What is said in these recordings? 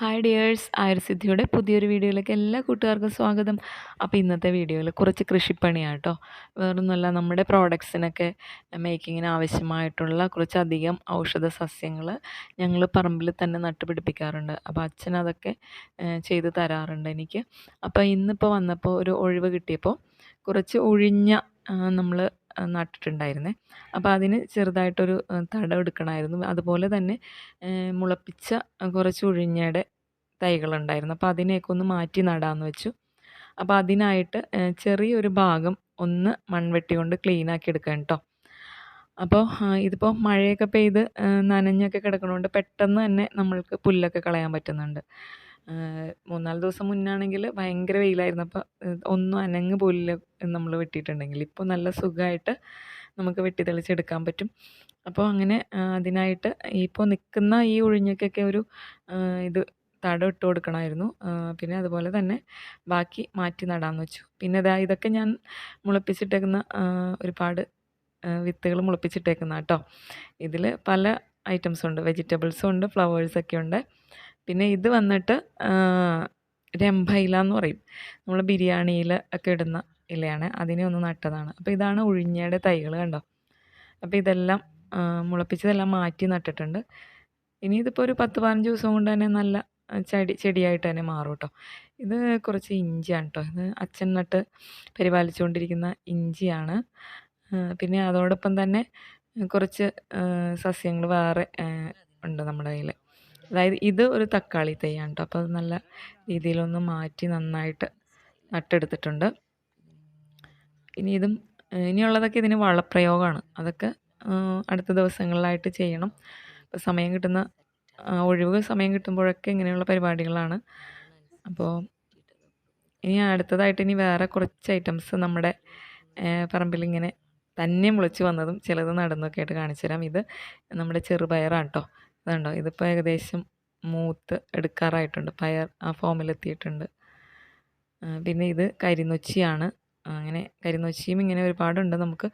Hi dears ആയുർസിദ്ധിയുടെ പുതിയൊരു വീഡിയോയിലേക്ക് എല്ലാ കൂട്ടുകാർക്കും സ്വാഗതം. അപ്പോൾ ഇന്നത്തെ വീഡിയോയിൽ കുറച്ച് കൃഷിപ്പണിയാണ് കേട്ടോ വേറൊന്നുമല്ല നമ്മുടെ പ്രോഡക്ട്സിനൊക്കെ മേക്കിങ്ങിന് ആവശ്യമായിട്ടുള്ള കുറച്ചധികം ഔഷധ സസ്യങ്ങൾ ഞങ്ങൾ പറമ്പിൽ തന്നെ നട്ടുപിടിപ്പിക്കാറുണ്ട്. അപ്പോൾ അച്ഛൻ അതൊക്കെ ചെയ്ത് തരാറുണ്ട് എനിക്ക്. അപ്പോൾ ഇന്നിപ്പോൾ വന്നപ്പോൾ ഒരു ഒഴിവ് കിട്ടിയപ്പോൾ കുറച്ച് ഒഴിഞ്ഞ നമ്മൾ നട്ടിട്ടുണ്ടായിരുന്നേ. അപ്പോൾ അതിന് ചെറുതായിട്ടൊരു തടം എടുക്കണമായിരുന്നു അതുപോലെ തന്നെ മുളപ്പിച്ച കുറച്ച് ഉഴിഞ്ഞയുടെ തൈകളുണ്ടായിരുന്നു. അപ്പോൾ അതിനെയൊക്കെ ഒന്ന് മാറ്റി നടാമെന്ന് വെച്ചു. അപ്പോൾ അതിനായിട്ട് ചെറിയൊരു ഭാഗം ഒന്ന് മൺവെട്ടി കൊണ്ട് ക്ലീൻ ആക്കി എടുക്കണം കേട്ടോ അപ്പോൾ ഇതിപ്പോൾ മഴയൊക്കെ പെയ്ത് നനഞ്ഞൊക്കെ കിടക്കണോണ്ട് പെട്ടെന്ന് തന്നെ നമ്മൾക്ക് പുല്ലൊക്കെ കളയാൻ പറ്റുന്നുണ്ട്. മൂന്നാൽ ദിവസം മുന്നാണെങ്കിൽ ഭയങ്കര വെയിലായിരുന്നു. അപ്പോൾ ഒന്നും അനങ്ങ് പോലില്ല നമ്മൾ വെട്ടിയിട്ടുണ്ടെങ്കിൽ. ഇപ്പോൾ നല്ല സുഖമായിട്ട് നമുക്ക് വെട്ടി തെളിച്ചെടുക്കാൻ പറ്റും. അപ്പോൾ അങ്ങനെ അതിനായിട്ട് ഇപ്പോൾ നിൽക്കുന്ന ഈ ഒഴിഞ്ഞക്കൊക്കെ ഒരു ഇത് തടം ഇട്ട് കൊടുക്കണമായിരുന്നു. പിന്നെ അതുപോലെ തന്നെ ബാക്കി മാറ്റി നടാമെന്ന് വെച്ചു. പിന്നെ ഇതാ ഇതൊക്കെ ഞാൻ മുളപ്പിച്ചിട്ടേക്കുന്ന ഒരുപാട് വിത്തുകൾ മുളപ്പിച്ചിട്ടേക്കുന്ന കേട്ടോ. ഇതിൽ പല ഐറ്റംസ് ഉണ്ട് വെജിറ്റബിൾസും ഉണ്ട് ഫ്ലവേഴ്സൊക്കെ ഉണ്ട്. പിന്നെ ഇത് വന്നിട്ട് രംഭയില എന്ന് പറയും. നമ്മൾ ബിരിയാണിയിൽ ഒക്കെ ഇടുന്ന ഇലയാണ്. അതിനെ ഒന്ന് നട്ടതാണ്. അപ്പോൾ ഇതാണ് ഉഴിഞ്ഞയുടെ തൈകൾ കണ്ടോ? അപ്പോൾ ഇതെല്ലാം മുളപ്പിച്ചതെല്ലാം മാറ്റി നട്ടിട്ടുണ്ട്. ഇനി ഇതിപ്പോൾ ഒരു പത്ത് പതിനഞ്ച് ദിവസം കൊണ്ട് തന്നെ നല്ല ചെടി ചെടിയായിട്ട് തന്നെ മാറും കേട്ടോ. ഇത് കുറച്ച് ഇഞ്ചിയാണ് കേട്ടോ. ഇത് അച്ഛൻ നട്ട് പരിപാലിച്ചുകൊണ്ടിരിക്കുന്ന ഇഞ്ചിയാണ്. പിന്നെ അതോടൊപ്പം തന്നെ കുറച്ച് സസ്യങ്ങൾ വേറെ ഉണ്ട് നമ്മുടെ കയ്യിൽ അതായത് ഇത് ഒരു തക്കാളി തൈയാണ് കേട്ടോ അപ്പോൾ അത് നല്ല രീതിയിലൊന്ന് മാറ്റി നന്നായിട്ട് നട്ടെടുത്തിട്ടുണ്ട്. ഇനി ഇതും ഇനിയുള്ളതൊക്കെ ഇതിന് വളപ്രയോഗമാണ് അതൊക്കെ അടുത്ത ദിവസങ്ങളിലായിട്ട് ചെയ്യണം. അപ്പോൾ സമയം കിട്ടുന്ന ഒഴിവ് സമയം കിട്ടുമ്പോഴൊക്കെ ഇങ്ങനെയുള്ള പരിപാടികളാണ്. അപ്പോൾ ഇനി അടുത്തതായിട്ട് ഇനി വേറെ കുറച്ച് ഐറ്റംസ് നമ്മുടെ പറമ്പിൽ ഇങ്ങനെ തന്നെ മുളച്ച് വന്നതും ചിലത് നടന്നൊക്കെ ആയിട്ട് കാണിച്ചു തരാം ഇത് നമ്മുടെ ചെറുപയറാണ് കേട്ടോ ഇതുണ്ടോ? ഇതിപ്പോൾ ഏകദേശം മൂത്ത് എടുക്കാറായിട്ടുണ്ട്. പയർ ആ ഫോമിലെത്തിയിട്ടുണ്ട് പിന്നെ ഇത് കരിനൊച്ചിയാണ്. അങ്ങനെ കരിനൊച്ചിയും ഇങ്ങനെ ഒരുപാടുണ്ട് നമുക്ക്.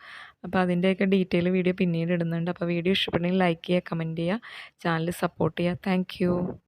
അപ്പോൾ അതിന്റെയൊക്കെ ഡീറ്റെയിൽ വീഡിയോ പിന്നീട് ഇടുന്നുണ്ട്. അപ്പോൾ വീഡിയോ ഇഷ്ടപ്പെട്ടെങ്കിൽ ലൈക്ക് ചെയ്യുക കമന്റ് ചെയ്യുക ചാനൽ സപ്പോർട്ട് ചെയ്യുക. താങ്ക്